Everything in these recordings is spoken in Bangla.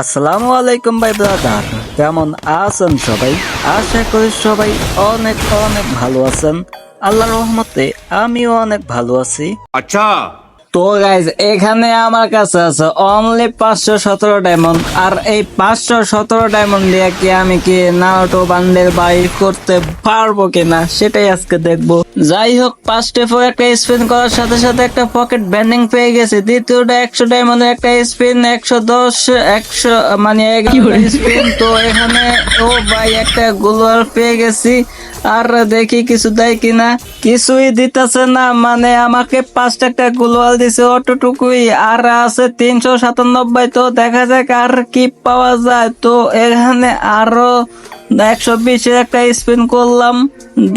আসসালামু আলাইকুম ভাই ব্রাদার। কেমন আছেন সবাই? আশা করি সবাই অনেক অনেক ভালো আছেন। আল্লাহর রহমতে আমিও অনেক ভালো আছি। আচ্ছা তো গাইজ এখানে আমার কাছে আছে অনলি পাঁচশো সতেরো ডায়মন্ড আর এই পাঁচশো সতেরো ডায়মন্ড দিয়ে কি আমি কি নাওটো বান্ডেল বাই করতে পারব কিনা সেটাই আজকে দেখব। যাই হোক পাঁচ স্টেপও একটা স্পিন করার সাথে সাথে একটা পকেট ব্যান্ডিং পেয়ে গেছে। দ্বিতীয়টা একশো ডায়মন্ডের একটা স্পিন একশো দশ একশো মানে স্পিন তো এখানে ও ভাই একটা গোলওয়াল পেয়ে গেছি। আর দেখি কিছু দেয় কিনা। কিছুই দিতেছে না মানে আমাকে পাঁচটা একটা গ্লোয়াল দিছে অতটুকুই। আর আছে তিনশো সাতানব্বই, তো দেখা যাক আর কি পাওয়া যায়। তো এখানে আরও একশো বিশের একটা স্পিন করলাম।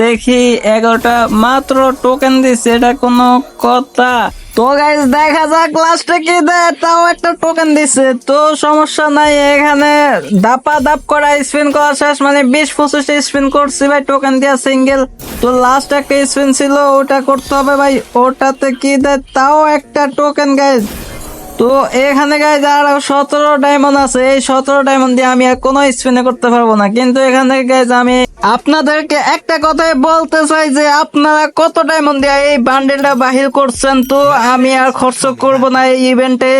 দেখি এগারোটা মাত্র টোকেন দিছে, এটা কোনো কথা। তো গাইজ দেখা যাক লাস্টে কি দেয়, তাও একটা টোকেন দিছে। তো সমস্যা নাই, এখানে দাপা দাপ করা স্পিন করা শেষ মানে বিশ পঁচিশটা স্পিন করছি ভাই টোকেন দিয়া সিঙ্গেল তো লাস্ট একটা স্পিন ছিল, ওটা করতে হবে ভাই, ওটাতে কি দেয়, তাও একটা টোকেন গাইজ তো এখানে গাইজ আর সতেরো ডায়মন্ড আছে, এই সতেরো ডায়মন্ড দিয়ে আমি আর কোনো স্পিনে করতে পারব না। কিন্তু এখানে গাইজ আমি আপনাদেরকে একটা কথাই বলতে চাই যে আপনারা কত ডায়মন্ড দিয়ে এই বান্ডেলটা বাহির করছেন তো? আমি আর খরচ করব না এই ইভেন্টে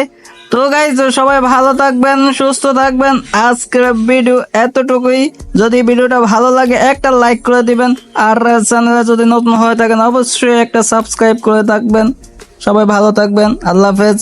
তো গাইজ সবাই ভালো থাকবেন, সুস্থ থাকবেন। আজকের ভিডিও এতটুকুই। যদি ভিডিওটা ভালো লাগে, একটা লাইক করে দিবেন। আর চ্যানেলে যদি নতুন হয়ে থাকেন, অবশ্যই একটা সাবস্ক্রাইব করে থাকবেন। সবাই ভালো থাকবেন। আল্লাহ হাফেজ।